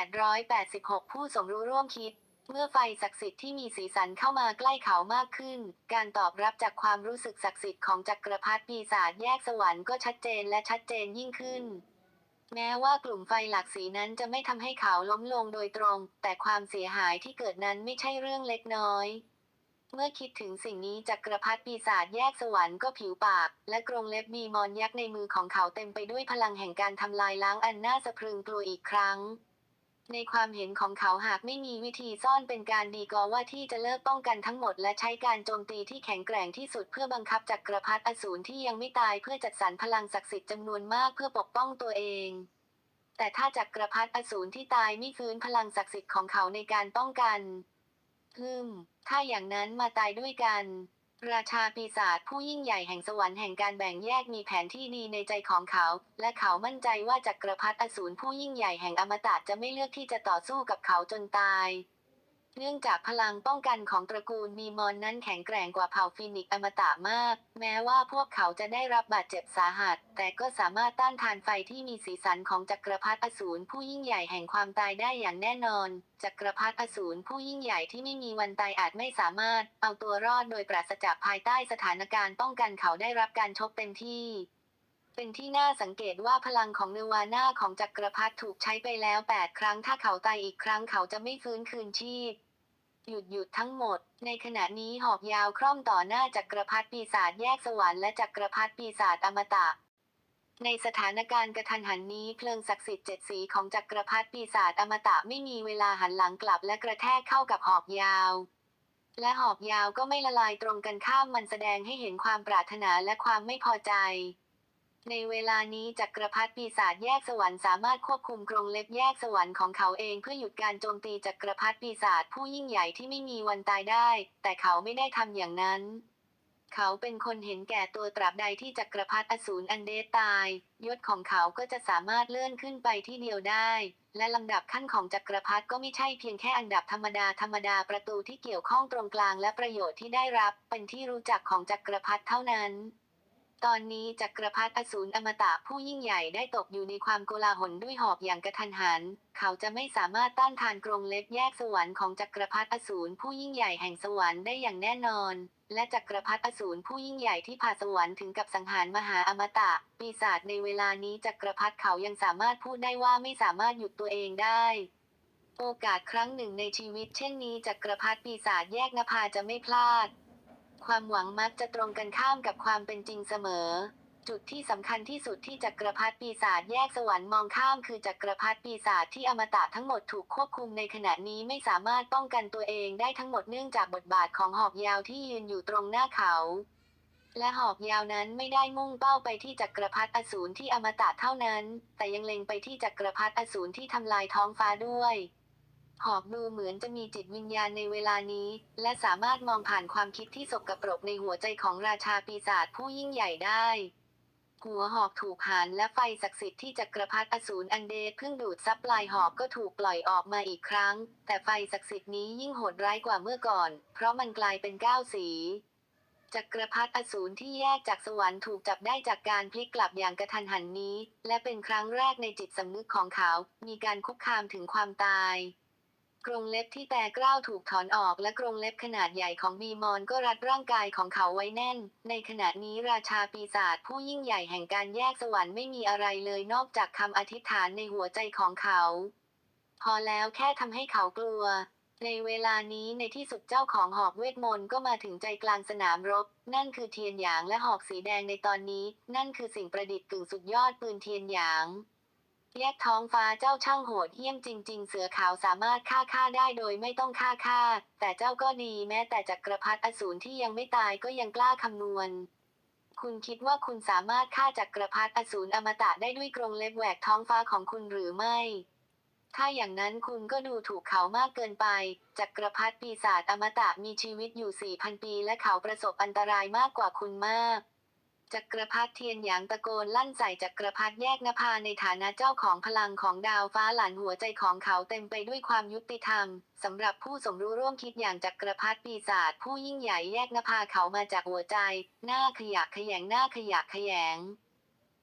886 ผู้สมรู้ร่วมคิด เมื่อไฟศักดิ์สิทธิ์ที่มีสีสันเข้ามาใกล้เขามากขึ้น การตอบรับจากความรู้สึกศักดิ์สิทธิ์ของจักรพรรดิปีศาจแยกสวรรค์ก็ชัดเจนและชัดเจนยิ่งขึ้น แม้ว่ากลุ่มไฟหลากสีนั้นจะไม่ทำให้เขาล้มลงโดยตรง แต่ความเสียหายที่เกิดนั้นไม่ใช่เรื่องเล็กน้อยเมื่อคิดถึงสิ่งนี้จักรพรรดิปีศาจแยกสวรรค์ก็ผิวปาก และกรงเล็บมีมอนยักษ์ในมือของเขาเต็มไปด้วยพลังแห่งการทำลายล้างอันน่าสะพรึงกลัวอีกครั้ง ในความเห็นของเขาหากไม่มีวิธีซ่อนเป็นการดีกว่าว่าที่จะเลิกป้องกันทั้งหมด และใช้การโจมตีที่แข็งแกร่งที่สุดเพื่อบังคับจักรพรรดิอสูรที่ยังไม่ตายเพื่อจัดสรรพลังศักดิ์สิทธิ์จำนวนมากเพื่อปกป้องตัวเอง แต่ถ้าจักรพรรดิอสูรที่ตายไม่ฟื้นพลังศักดิ์สิทธิ์ของเขาในการป้องกันฮึมถ้าอย่างนั้นมาตายด้วยกัน ราชาปีศาจผู้ยิ่งใหญ่แห่งสวรรค์แห่งการแบ่งแยกมีแผนที่ดีในใจของเขา และเขามั่นใจว่าจักรพรรดิอสูรผู้ยิ่งใหญ่แห่งอมตะจะไม่เลือกที่จะต่อสู้กับเขาจนตาย เนื่องจากพลังป้องกันของตระกูลมีมอนนั้นแข็งแกร่งกว่าเผ่าฟินิกอมตะมาก แม้ว่าพวกเขาจะได้รับบาดเจ็บสาหัส แต่ก็สามารถต้านทานไฟที่มีสีสันของจักรพรรดิอสูรผู้ยิ่งใหญ่แห่งความตายได้อย่างแน่นอน จักรพรรดิอสูรผู้ยิ่งใหญ่ที่ไม่มีวันตายอาจไม่สามารถ เอาตัวรอดโดยปราศจากภายใต้สถานการณ์ป้องกันเขาได้รับการชกเต็มที่เป็นที่น่าสังเกตว่าพลังของเนวาน่าของจักรพรรดิถูกใช้ไปแล้ว 8 ครั้ง ถ้าเขาตายอีกครั้งเขาจะไม่ฟื้นคืนชีพ หยุดหยุดทั้งหมด ในขณะนี้หอกยาวคร่อมต่อหน้าจักรพรรดิปีศาจแยกสวรรค์และจักรพรรดิปีศาจอมตะ ในสถานการณ์กระทันหันนี้เพลิงศักดิ์สิทธิ์เจ็ดสีของจักรพรรดิปีศาจอมตะไม่มีเวลาหันหลังกลับและกระแทกเข้ากับหอกยาว และหอกยาวก็ไม่ละลายตรงกันข้ามมันแสดงให้เห็นความปรารถนาและความไม่พอใจ ในเวลานี้จักรพรรดิปีศาจแยกสวรรค์สามารถควบคุมกรงเล็บแยกสวรรค์ของเขาเองเพื่อหยุดการโจมตีจักรพรรดิปีศาจผู้ยิ่งใหญ่ที่ไม่มีวันตายได้ แต่เขาไม่ได้ทำอย่างนั้น เขาเป็นคนเห็นแก่ตัวตราบใดที่จักรพรรดิอสูรอันเดตตาย ยศของเขาก็จะสามารถเลื่อนขึ้นไปที่เดียวได้ และลำดับขั้นของจักรพรรดิก็ไม่ใช่เพียงแค่อันดับธรรมดาธรรมดาประตูที่เกี่ยวข้องตรงกลางและประโยชน์ที่ได้รับ เป็นที่รู้จักของจักรพรรดิเท่านั้น ตอนนี้จักรพรรดิอสูรอมตะผู้ยิ่งใหญ่ได้ตกอยู่ในความโกลาหลด้วยหอกอย่างกระทันหัน เขาจะไม่สามารถต้านทานกรงเล็บแยกสวรรค์ของจักรพรรดิอสูรผู้ยิ่งใหญ่แห่งสวรรค์ได้อย่างแน่นอน และจักรพรรดิอสูรผู้ยิ่งใหญ่ที่พาสวรรค์ถึงกับสังหารมหาอมตะ ปีศาจในเวลานี้จักรพรรดิเขายังสามารถพูดได้ว่าไม่สามารถหยุดตัวเองได้โอกาสครั้งหนึ่งในชีวิตเช่นนี้จักรพรรดิปีศาจแยกนภาจะไม่พลาด ความหวังมักจะตรงกันข้ามกับความเป็นจริงเสมอ จุดที่สำคัญที่สุดที่จักรพรรดิปีศาจแยกสวรรค์มองข้ามคือจักรพรรดิปีศาจที่อมตะทั้งหมดถูกควบคุมในขณะนี้ไม่สามารถป้องกันตัวเองได้ทั้งหมดเนื่องจากบทบาทของหอกยาวที่ยืนอยู่ตรงหน้าเขาและหอกยาวนั้นไม่ได้มุ่งเป้าไปที่จักรพรรดิอสูรที่อมตะเท่านั้น แต่ยังเล็งไปที่จักรพรรดิอสูรที่ทำลายท้องฟ้าด้วย หอกดูเหมือนจะมีจิตวิญญาณในเวลานี้ และสามารถมองผ่านความคิดที่สกปรกในหัวใจของราชาปีศาจผู้ยิ่งใหญ่ได้ หัวหอกถูกหันและไฟศักดิ์สิทธิ์ที่จักรพรรดิอสูรอันเดชเพิ่งดูดซับปลายหอกก็ถูกปล่อยออกมาอีกครั้ง แต่ไฟศักดิ์สิทธิ์นี้ยิ่งโหดร้ายกว่าเมื่อก่อน เพราะมันกลายเป็นก้าวสีจักรพรรดิอสูรที่แยกจากสวรรค์ถูกจับได้จากการพลิกกลับอย่างกระทันหันนี้ และเป็นครั้งแรกในจิตสำนึกของเขา มีการคุกคามถึงความตาย กรงเล็บที่แตกร้าวถูกถอนออกและกรงเล็บขนาดใหญ่ของบีมอนก็รัดร่างกายของเขาไว้แน่น ในขณะนี้ราชาปีศาจผู้ยิ่งใหญ่แห่งการแยกสวรรค์ไม่มีอะไรเลยนอกจากคำอธิษฐานในหัวใจของเขา พอแล้วแค่ทำให้เขากลัว ในเวลานี้ในที่สุดเจ้าของหอกเวทมนต์ก็มาถึงใจกลางสนามรบ นั่นคือเทียนหยางและหอกสีแดงในตอนนี้ นั่นคือสิ่งประดิษฐ์กึ่งสุดยอดปืนเทียนหยาง แยกท้องฟ้าเจ้าช่างโหดเหี้ยมจริง ๆ เสือขาวสามารถฆ่าฆ่าได้โดยไม่ต้องฆ่าฆ่าแต่เจ้าก็ดีแม้แต่จักรพรรดิอสูรที่ยังไม่ตายก็ยังกล้าคำนวณ คุณคิดว่าคุณสามารถฆ่าจักรพรรดิอสูรอมตะได้ด้วยกรงเล็บแหวกท้องฟ้าของคุณหรือไม่ ถ้าอย่างนั้นคุณก็ดูถูกเขามากเกินไป จักรพรรดิปีศาจอมตะมีชีวิตอยู่4,000ปี และเขาประสบอันตรายมากกว่าคุณมาก จักรพรรดิเทียนหยางตะโกนลั่นใส่จักรพรรดิแยกนภาในฐานะเจ้าของพลังของดาวฟ้าหลานหัวใจของเขาเต็มไปด้วยความยุติธรรมสำหรับผู้สมรู้ร่วมคิดอย่างจักรพรรดิปีศาจผู้ยิ่งใหญ่แยกนภาเขามาจากหัวใจ หน้าขยะแขยงหน้าขยะแขยง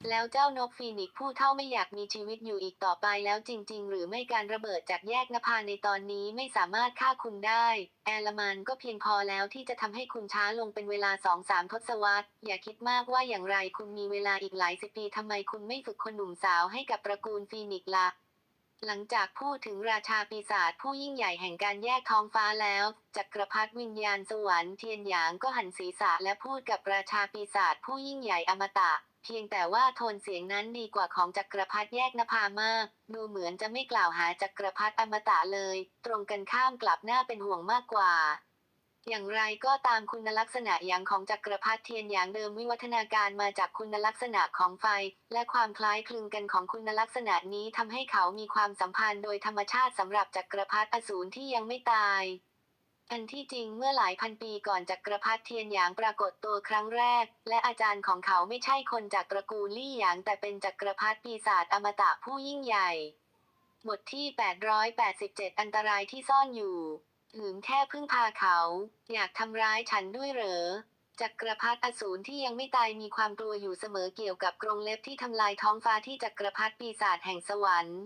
แล้วเจ้านกฟีนิกผู้เท่าไม่อยากมีชีวิตอยู่อีกต่อไปแล้วจริง ๆ หรือไม่การระเบิดจากแยกนภาในตอนนี้ไม่สามารถฆ่าคุณได้ แอลมันก็เพียงพอแล้วที่จะทำให้คุณช้าลงเป็นเวลาสองสามทศวรรษ อย่าคิดมากว่าอย่างไรคุณมีเวลาอีกหลายสิบปีทำไมคุณไม่ฝึกคนหนุ่มสาวให้กับตระกูลฟีนิกซ์ล่ะหลังจากพูดถึงราชาปีศาจผู้ยิ่งใหญ่แห่งการแยกท้องฟ้าแล้วจักรพรรดิวิญญาณสวรรค์เทียนหยางก็หันศีรษะและพูดกับราชาปีศาจผู้ยิ่งใหญ่อมตะ พียงแต่ว่าโทนเสียงนั้นดีกว่าของจักรพรรดิแยกนภามาก ดูเหมือนจะไม่กล่าวหาจักรพรรดิอมตะเลย ตรงกันข้ามกลับหน้าเป็นห่วงมากกว่า อย่างไรก็ตามคุณลักษณะอย่างของจักรพรรดิเทียนหยางเดิมวิวัฒนาการมาจากคุณลักษณะของไฟ และความคล้ายคลึงกันของคุณลักษณะนี้ทำให้เขามีความสัมพันธ์โดยธรรมชาติสำหรับจักรพรรดิอสูรที่ยังไม่ตาย อันที่จริงเมื่อหลายพันปีก่อนจักรพรรดิเทียนหยางปรากฏตัวครั้งแรก และอาจารย์ของเขาไม่ใช่คนจากตระกูลลี่หยางแต่เป็นจักรพรรดิปีศาจอมตะผู้ยิ่งใหญ่ บทที่ 887 อันตรายที่ซ่อนอยู่หือแค่พึ่งพาเขา อยากทำร้ายฉันด้วยเหรอจักรพรรดิอสูรที่ยังไม่ตายมีความกลัวอยู่เสมอเกี่ยวกับกรงเล็บที่ทำลายท้องฟ้าที่จักรพรรดิปีศาจแห่งสวรรค์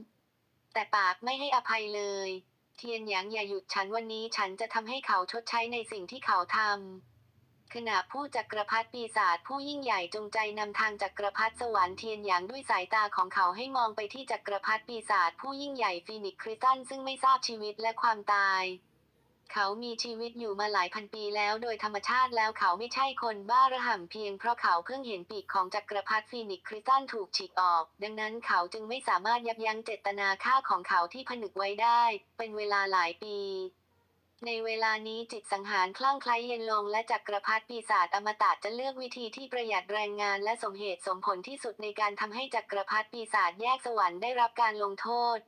แต่ปากไม่ให้อภัยเลย เทียนหยางอย่าหยุดฉันวันนี้ฉันจะทำให้เขาชดใช้ในสิ่งที่เขาทำขณะผู้จักรพรรดิปีศาจผู้ยิ่งใหญ่จงใจนำทางจักรพรรดิสวรรค์เทียนหยางด้วยสายตาของเขาให้มองไปที่จักรพรรดิปีศาจผู้ยิ่งใหญ่ฟีนิกซ์คริสตันซึ่งไม่ทราบชีวิตและความตาย เขามีชีวิตอยู่มาหลายพันปีแล้วโดยธรรมชาติแล้วเขาไม่ใช่คนบ้าระห่ำเพียงเพราะเขาเพิ่งเห็นปีกของจักรพรรดิฟีนิกซ์คริสตันถูกฉีกออก ดังนั้นเขาจึงไม่สามารถยับยั้งเจตนาฆ่าของเขาที่ผนึกไว้ได้ เป็นเวลาหลายปี ในเวลานี้จิตสังหารคลั่งไคล้เย็นลงและจักรพรรดิปีศาจอมตะจะเลือกวิธีที่ประหยัดแรงงานและสมเหตุสมผลที่สุดในการทำให้จักรพรรดิปีศาจแยกสวรรค์ได้รับการลงโทษ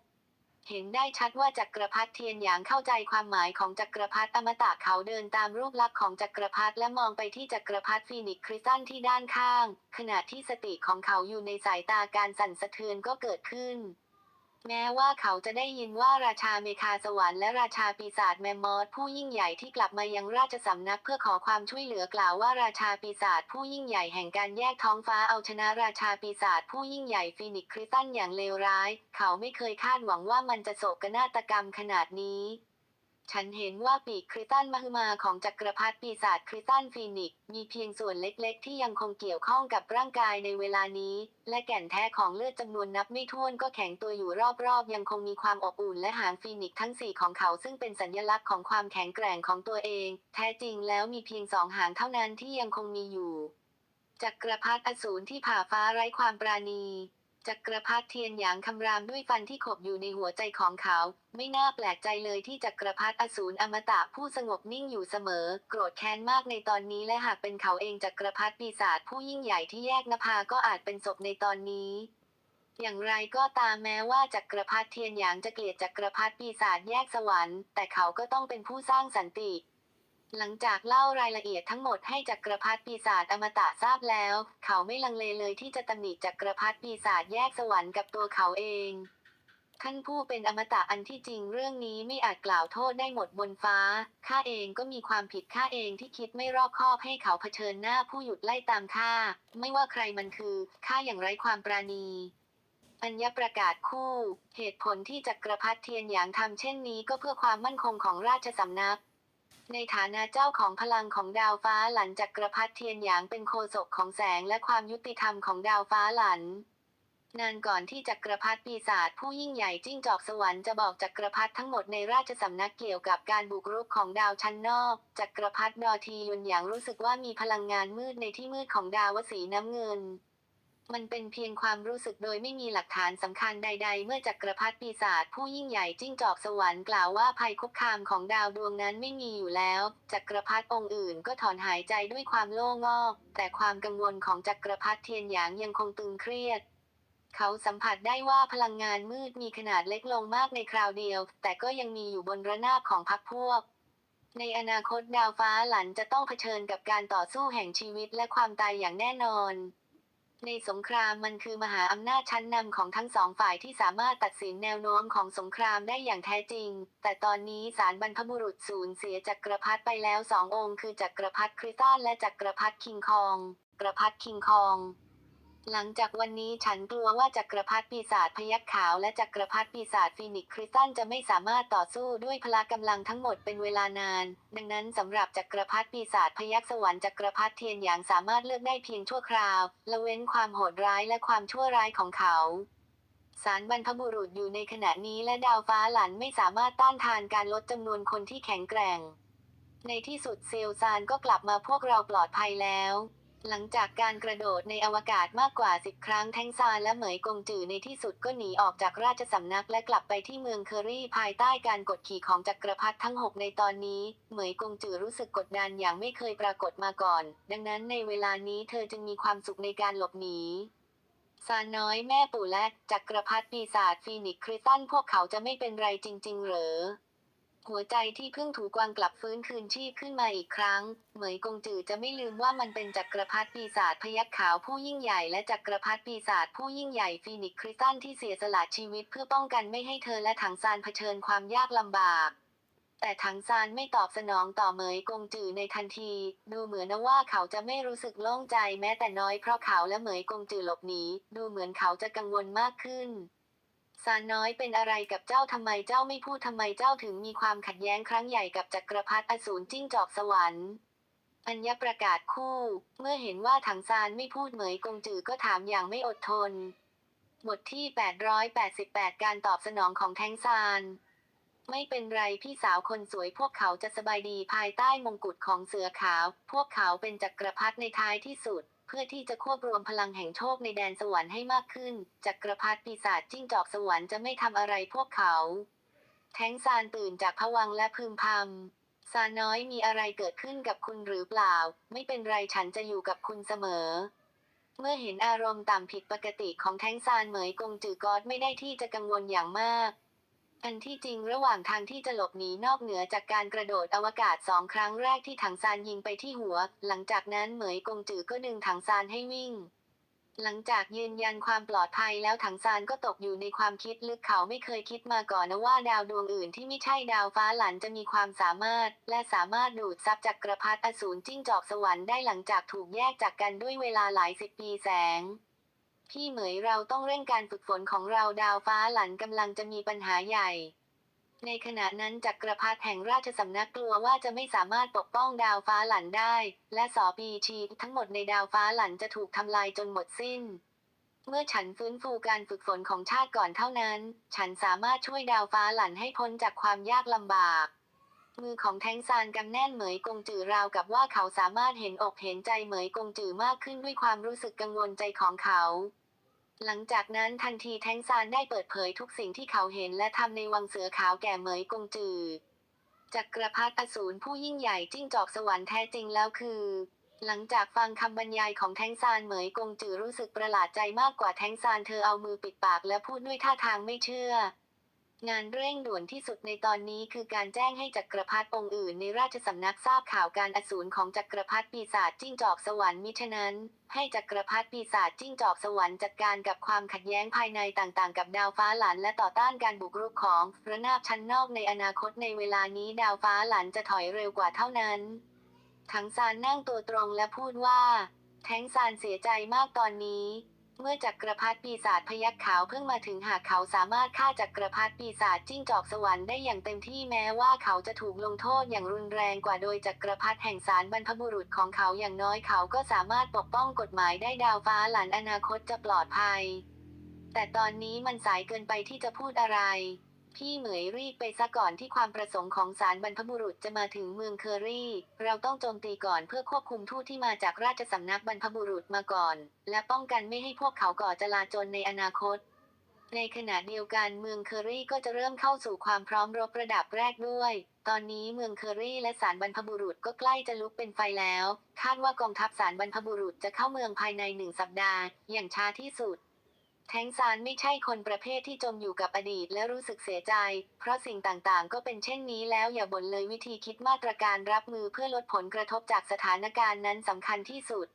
เห็นได้ชัดว่าจักรพรรดิเทียนหยางเข้าใจความหมายของจักรพรรดิอมตะเขาเดินตามรูปลักษณ์ของจักรพรรดิและมองไปที่จักรพรรดิฟีนิกซ์คริสตันที่ด้านข้าง ขณะที่สติของเขาอยู่ในสายตาการสั่นสะเทือนก็เกิดขึ้น แม้ว่าเขาจะได้ยินว่าราชาเมคาสวรรค์และราชาปีศาจแมมมอสผู้ยิ่งใหญ่ที่กลับมายังราชสำนักเพื่อขอความช่วยเหลือกล่าวว่าราชาปีศาจผู้ยิ่งใหญ่แห่งการแยกท้องฟ้าเอาชนะราชาปีศาจผู้ยิ่งใหญ่ฟีนิกซ์คริสตันอย่างเลวร้าย เขาไม่เคยคาดหวังว่ามันจะโศกนาฏกรรมขนาดนี้ ฉันเห็นว่าปีกคริสตันมหึมาของจักรพรรดิปีศาจคริสตันฟีนิกซ์มีเพียงส่วนเล็กๆ ที่ยังคงเกี่ยวข้องกับร่างกายในเวลานี้ และแก่นแท้ของเลือดจำนวนนับไม่ถ้วนก็แข็งตัวอยู่รอบๆ ยังคงมีความอบอุ่นและหางฟีนิกซ์ทั้งสี่ของเขาซึ่งเป็นสัญลักษณ์ของความแข็งแกร่งของตัวเอง แท้จริงแล้วมีเพียงสองหางเท่านั้นที่ยังคงมีอยู่ จักรพรรดิอสูรที่ผ่าฟ้าไร้ความปราณี จักรพรรดิเทียนหยางคำรามด้วยฟันที่ขบอยู่ในหัวใจของเขา ไม่น่าแปลกใจเลยที่จักรพรรดิอสูรอมตะผู้สงบนิ่งอยู่เสมอ โกรธแค้นมากในตอนนี้และหากเป็นเขาเองจักรพรรดิปีศาจผู้ยิ่งใหญ่ที่แยกนภาก็อาจเป็นศพในตอนนี้อย่างไรก็ตามแม้ว่าจักรพรรดิเทียนหยางจะเกลียดจักรพรรดิปีศาจแยกสวรรค์ แต่เขาก็ต้องเป็นผู้สร้างสันติ หลังจากเล่ารายละเอียดทั้งหมดให้จักรพรรดิปีศาจอมตะทราบแล้ว เขาไม่ลังเลเลยที่จะตำหนิจักรพรรดิปีศาจแยกสวรรค์กับตัวเขาเองท่านผู้เป็นอมตะอันที่จริงเรื่องนี้ไม่อาจกล่าวโทษได้หมดบนฟ้า ข้าเองก็มีความผิดข้าเองที่คิดไม่รอบคอบให้เขาเผชิญหน้าผู้หยุดไล่ตามข้า ไม่ว่าใครมันคือข้าอย่างไร้ความปราณีอัญญประกาศคู่ เหตุผลที่จักรพรรดิเทียนหยางทำเช่นนี้ก็เพื่อความมั่นคงของราชสำนัก ในฐานะเจ้าของพลังของดาวฟ้าหลันจักรพรรดิเทียนหยางเป็นโคศกของแสงและความยุติธรรมของดาวฟ้าหลันนานก่อนที่จักรพรรดิปีศาจผู้ยิ่งใหญ่จิ้งจอกสวรรค์จะบอกจักรพรรดิทั้งหมดในราชสำนักเกี่ยวกับการบุกรุกของดาวชั้นนอกจักรพรรดิดอทียุนหยางรู้สึกว่ามีพลังงานมืดในที่มืดของดาวสีน้ำเงิน มันเป็นเพียงความรู้สึกโดยไม่มีหลักฐานสำคัญใด ๆ เมื่อจักรพรรดิปีศาจผู้ยิ่งใหญ่จิ้งจอกสวรรค์กล่าวว่าภัยคุกคามของดาวดวงนั้นไม่มีอยู่แล้ว จักรพรรดิองค์อื่นก็ถอนหายใจด้วยความโล่งอก แต่ความกังวลของจักรพรรดิเทียนหยางยังคงตึงเครียด เขาสัมผัสได้ว่าพลังงานมืดมีขนาดเล็กลงมากในคราวเดียว แต่ก็ยังมีอยู่บนระนาบของพรรคพวกในอนาคตดาวฟ้าหลันจะต้องเผชิญกับการต่อสู้แห่งชีวิตและความตายอย่างแน่นอน ในสงครามมันคือมหาอำนาจชั้นนำของทั้งสองฝ่ายที่สามารถตัดสินแนวโน้มของสงครามได้อย่างแท้จริง แต่ตอนนี้ศาลบรรพบุรุษสูญเสียจักรพรรดิไปแล้วสององค์ คือจักรพรรดิคริสตันและจักรพรรดิคิงคอง กรพรรดิคิงคอง หลังจากวันนี้ฉันกลัวว่าจักรพรรดิปีศาจพยัคฆ์ขาวและจักรพรรดิปีศาจฟีนิกซ์คริสตันจะไม่สามารถต่อสู้ด้วยพละกำลังทั้งหมดเป็นเวลานาน ดังนั้นสำหรับจักรพรรดิปีศาจพยัคฆ์สวรรค์จักรพรรดิเทียนหยางสามารถเลือกได้เพียงชั่วคราว ละเว้นความโหดร้ายและความชั่วร้ายของเขาสารบรรพบุรุษอยู่ในขณะนี้และดาวฟ้าหลันไม่สามารถต้านทานการลดจำนวนคนที่แข็งแกร่ง ในที่สุดเซลซานก็กลับมาพวกเราปลอดภัยแล้ว หลังจากการกระโดดในอวกาศมากกว่าสิบครั้งแทงซานและเหมยกงจือในที่สุดก็หนีออกจากราชสำนักและกลับไปที่เมืองเคอรี่ภายใต้การกดขี่ของจักรพรรดิทั้งหกในตอนนี้ เหมยกงจือรู้สึกกดดันอย่างไม่เคยปรากฏมาก่อน ดังนั้นในเวลานี้เธอจึงมีความสุขในการหลบหนีซานน้อยแม่ปู่และจักรพรรดิปีศาจฟีนิกคริสตันพวกเขาจะไม่เป็นไรจริง ๆ เหรอ หัวใจที่เพิ่งถูกวางกลับฟื้นคืนชีพขึ้นมาอีกครั้ง เหมยกงจือจะไม่ลืมว่ามันเป็นจักรพรรดิปีศาจพยัคฆ์ขาวผู้ยิ่งใหญ่และจักรพรรดิปีศาจผู้ยิ่งใหญ่ฟีนิกซ์คริสตันที่เสียสละชีวิตเพื่อป้องกันไม่ให้เธอและถังซานเผชิญความยากลำบาก แต่ถังซานไม่ตอบสนองต่อเหมยกงจือในทันที ดูเหมือนว่าเขาจะไม่รู้สึกโล่งใจแม้แต่น้อยเพราะเขาและเหมยกงจือหลบหนีดูเหมือนเขาจะกังวลมากขึ้น ซานน้อยเป็นอะไรกับเจ้าทำไมเจ้าไม่พูดทำไมเจ้าถึงมีความขัดแย้งครั้งใหญ่กับจักรพรรดิอสูรจิ้งจอกสวรรค์อัญญประกาศคู่ เมื่อเห็นว่าถังซานไม่พูดเหมยกงจือก็ถามอย่างไม่อดทน บทที่ 888 การตอบสนองของแทงซาน ไม่เป็นไรพี่สาวคนสวยพวกเขาจะสบายดีภายใต้มงกุฎของเสือขาว พวกเขาเป็นจักรพรรดิในท้ายที่สุด พื่อที่จะควบรวมพลังแห่งโชคในแดนสวรรค์ให้มากขึ้น จักรพรรดิปีศาจจิ้งจอกสวรรค์จะไม่ทำอะไรพวกเขา แท้งซานตื่นจากผวังและพึมพำซานน้อยมีอะไรเกิดขึ้นกับคุณหรือเปล่า ไม่เป็นไรฉันจะอยู่กับคุณเสมอ เมื่อเห็นอารมณ์ต่ำผิดปกติของแท้งซานเหมยกงจือกอดไม่ได้ที่จะกังวลอย่างมาก อันที่จริงระหว่างทางที่จะหลบหนีนอกเหนือจากการกระโดดอวกาศสองครั้งแรกที่ถังซานยิงไปที่หัว หลังจากนั้นเหมยกงจือก็ดึงถังซานให้วิ่ง หลังจากยืนยันความปลอดภัยแล้วถังซานก็ตกอยู่ในความคิดลึกเขาไม่เคยคิดมาก่อนนะว่าดาวดวงอื่นที่ไม่ใช่ดาวฟ้าหลันจะมีความสามารถ และสามารถดูดซับจักกระพรรดิอสูรจิ้งจอกสวรรค์ได้หลังจากถูกแยกจากกันด้วยเวลาหลายสิบปีแสง พี่เหมยเราต้องเร่งการฝึกฝนของเราดาวฟ้าหลันกำลังจะมีปัญหาใหญ่ ในขณะนั้นจักรพรรดิแห่งราชสำนักกลัวว่าจะไม่สามารถปกป้องดาวฟ้าหลันได้ และสอปีชีทั้งหมดในดาวฟ้าหลันจะถูกทำลายจนหมดสิ้น เมื่อฉันฟื้นฟูการฝึกฝนของชาติก่อนเท่านั้น ฉันสามารถช่วยดาวฟ้าหลันให้พ้นจากความยากลำบาก มือของแทงซานกำแน่นเหมยกงจือราวกับว่าเขาสามารถเห็นอกเห็นใจเหมยกงจือมากขึ้นด้วยความรู้สึกกังวลใจของเขา หลังจากนั้นทันทีแทงซานได้เปิดเผยทุกสิ่งที่เขาเห็นและทำในวังเสือขาวแก่เหมยกงจือจักรพรรดิอสูรผู้ยิ่งใหญ่จิ้งจอกสวรรค์แท้จริงแล้วคือ หลังจากฟังคำบรรยายของแทงซานเหมยกงจือรู้สึกประหลาดใจมากกว่าแทงซานเธอเอามือปิดปากและพูดด้วยท่าทางไม่เชื่อ งานเร่งด่วนที่สุดในตอนนี้คือการแจ้งให้จักรพรรดิองค์อื่นในราชสำนักทราบข่าวการอสูรของจักรพรรดิปีศาจจิ้งจอกสวรรค์มิฉะนั้น ให้จักรพรรดิปีศาจจิ้งจอกสวรรค์จัดการกับความขัดแย้งภายในต่างๆ กับดาวฟ้าหลานและต่อต้านการบุกรุกของระนาบชั้นนอกในอนาคตในเวลานี้ดาวฟ้าหลานจะถอยเร็วกว่าเท่านั้นถังซานนั่งตัวตรงและพูดว่า แท้งซานเสียใจมากตอนนี้ เมื่อจักรพรรดิปีศาจพยักขาวเพิ่งมาถึงหากเขาสามารถฆ่าจักรพรรดิปีศาจจิ้งจอกสวรรค์ได้อย่างเต็มที่แม้ว่าเขาจะถูกลงโทษอย่างรุนแรงกว่าโดยจักรพรรดิแห่งสารบรรพบุรุษของเขาอย่างน้อยเขาก็สามารถปกป้องกฎหมายได้ดาวฟ้าหลานอนาคตจะปลอดภัย แต่ตอนนี้มันสายเกินไปที่จะพูดอะไร พี่เหมยรีบไปซะก่อนที่ความประสงค์ของสารบรรพบุรุษจะมาถึงเมืองเคอรี่ เราต้องโจมตีก่อนเพื่อควบคุมทูตที่มาจากราชสำนักบรรพบุรุษมาก่อน และป้องกันไม่ให้พวกเขาก่อจลาจลในอนาคต ในขณะเดียวกันเมืองเคอรี่ก็จะเริ่มเข้าสู่ความพร้อมรบระดับแรกด้วย ตอนนี้เมืองเคอรี่และสารบรรพบุรุษก็ใกล้จะลุกเป็นไฟแล้ว คาดว่ากองทัพสารบรรพบุรุษจะเข้าเมืองภายในหนึ่งสัปดาห์ อย่างช้าที่สุด แท้งซานไม่ใช่คนประเภทที่จมอยู่กับอดีตและรู้สึกเสียใจ เพราะสิ่งต่างๆ ก็เป็นเช่นนี้แล้วอย่าบ่นเลยวิธีคิดมาตรการรับมือเพื่อลดผลกระทบจากสถานการณ์นั้นสำคัญที่สุด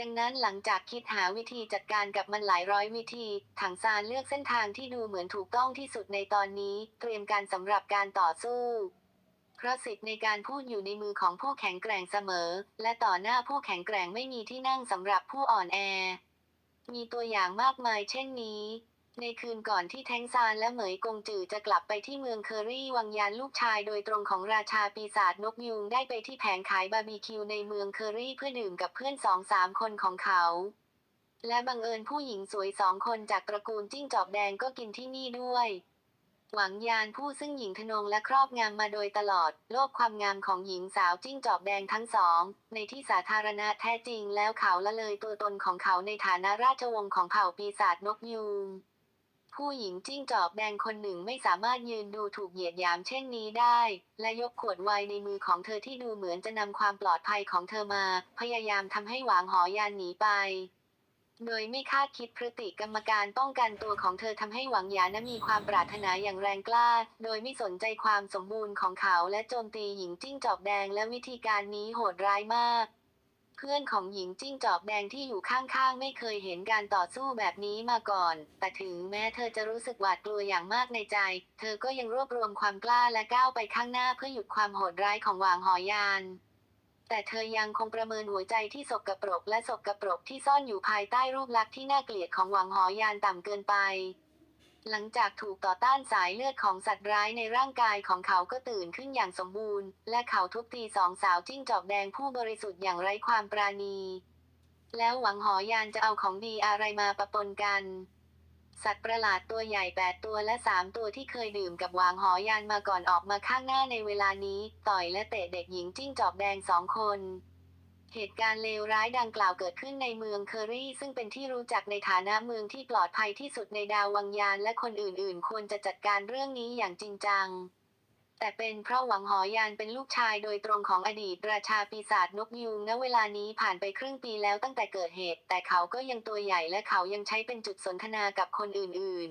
ดังนั้นหลังจากคิดหาวิธีจัดการกับมันหลายร้อยวิธี ถังซานเลือกเส้นทางที่ดูเหมือนถูกต้องที่สุดในตอนนี้ เตรียมการสำหรับการต่อสู้เพราะสิทธิ์ในการพูดอยู่ในมือของผู้แข็งแกร่งเสมอ และต่อหน้าผู้แข็งแกร่งไม่มีที่นั่งสำหรับผู้อ่อนแอ มีตัวอย่างมากมายเช่นนี้ ในคืนก่อนที่แทงซานและเหมยกงจือจะกลับไปที่เมืองเคอรี่วังยานลูกชายโดยตรงของราชาปีศาจนกยูงได้ไปที่แผงขายบาร์บีคิวในเมืองเคอรี่เพื่อดื่มกับเพื่อนสองสามคนของเขาและบังเอิญผู้หญิงสวยสองคนจากตระกูลจิ้งจอกแดงก็กินที่นี่ด้วย หวังยานผู้ซึ่งหญิงทนงและครอบงำมาโดยตลอด โลภความงามของหญิงสาวจิ้งจอกแดงทั้งสอง ในที่สาธารณะแท้จริงแล้วเขาละเลยตัวตนของเขาในฐานะราชวงศ์ของเผ่าปีศาจนกยูงผู้หญิงจิ้งจอกแดงคนหนึ่งไม่สามารถยืนดูถูกเหยียดหยามเช่นนี้ได้ และยกขวดไวน์ในมือของเธอที่ดูเหมือนจะนำความปลอดภัยของเธอมา พยายามทำให้หวางหอยานหนีไป โดยไม่คาดคิดพฤติกรรมการป้องกันตัวของเธอทำให้หวังหยานะมีความปรารถนาอย่างแรงกล้า โดยไม่สนใจความสมบูรณ์ของเขาและโจมตีหญิงจิ้งจอกแดงและวิธีการนี้โหดร้ายมาก เพื่อนของหญิงจิ้งจอกแดงที่อยู่ข้างๆ ไม่เคยเห็นการต่อสู้แบบนี้มาก่อน แต่ถึงแม้เธอจะรู้สึกหวาดกลัวอย่างมากในใจ เธอก็ยังรวบรวมความกล้าและก้าวไปข้างหน้าเพื่อหยุดความโหดร้ายของหวางหอยาน แต่เธอยังคงประเมินหัวใจที่สกปรกและสกปรกที่ซ่อนอยู่ภายใต้รูปลักษณ์ที่น่าเกลียดของหวังหอยานต่ำเกินไป หลังจากถูกต่อต้านสายเลือดของสัตว์ร้ายในร่างกายของเขาก็ตื่นขึ้นอย่างสมบูรณ์ และเขาทุบตีสองสาวจิ้งจอกแดงผู้บริสุทธิ์อย่างไร้ความปราณี แล้วหวังหอยานจะเอาของดีอะไรมาปะปนกัน สัตว์ประหลาดตัวใหญ่แปดตัวและสามตัวที่เคยดื่มกับวางหอยานมาก่อนออกมาข้างหน้าในเวลานี้ ต่อยและเตะเด็กหญิงจิ้งจอกแดงสองคน เหตุการณ์เลวร้ายดังกล่าวเกิดขึ้นในเมืองเคอรี่ซึ่งเป็นที่รู้จักในฐานะเมืองที่ปลอดภัยที่สุดในดาววังยานและคนอื่นๆ ควรจะจัดการเรื่องนี้อย่างจริงจัง แต่เป็นเพราะหวังหอยานเป็นลูกชายโดยตรงของอดีตราชาปีศาจนกยูงณเวลานี้ผ่านไปครึ่งปีแล้วตั้งแต่เกิดเหตุ แต่เขาก็ยังตัวใหญ่และเขายังใช้เป็นจุดสนทนากับคนอื่น